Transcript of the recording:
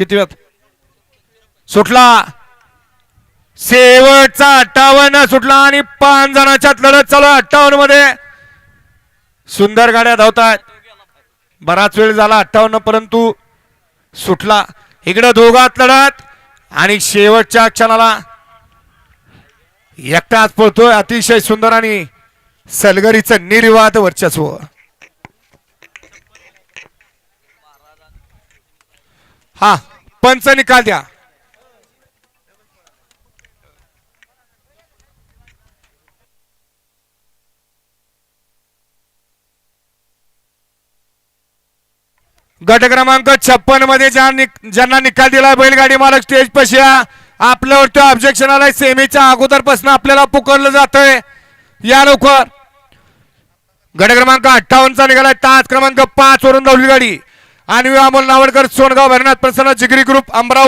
किती वेळ सुटला. शेवटचा अठ्ठावन्न सुटला आणि पाच जणांच्यात लढत चालू अठ्ठावन्नमध्ये. सुंदर गाड्या धावतात बराच वेळ झाला अठ्ठावन्न परंतु सुटला. इकडं दोघात लढत आणि शेवटच्या क्षणाला एकटाच पळतोय अतिशय सुंदर आणि सलगरीचं निर्वाद वर्चस्व. हा. पंच निकाल द्या. गट क्रमांक छप्पनमध्ये ज्यांना निकाल दिला बैलगाडी मालक स्टेज पशी आपल्यावरती ऑब्जेक्शन आलाय. सेमीच्या अगोदरपासून आपल्याला पुकारलं जातंय. या लवकर. गट क्रमांक अठ्ठावन्नचा निघालाय तास क्रमांक पाच वरून धावली गाडी. आणि अमोल नावडकर सोनगाव भरनाथ प्रसन्न जिगरी ग्रुप अमरावती.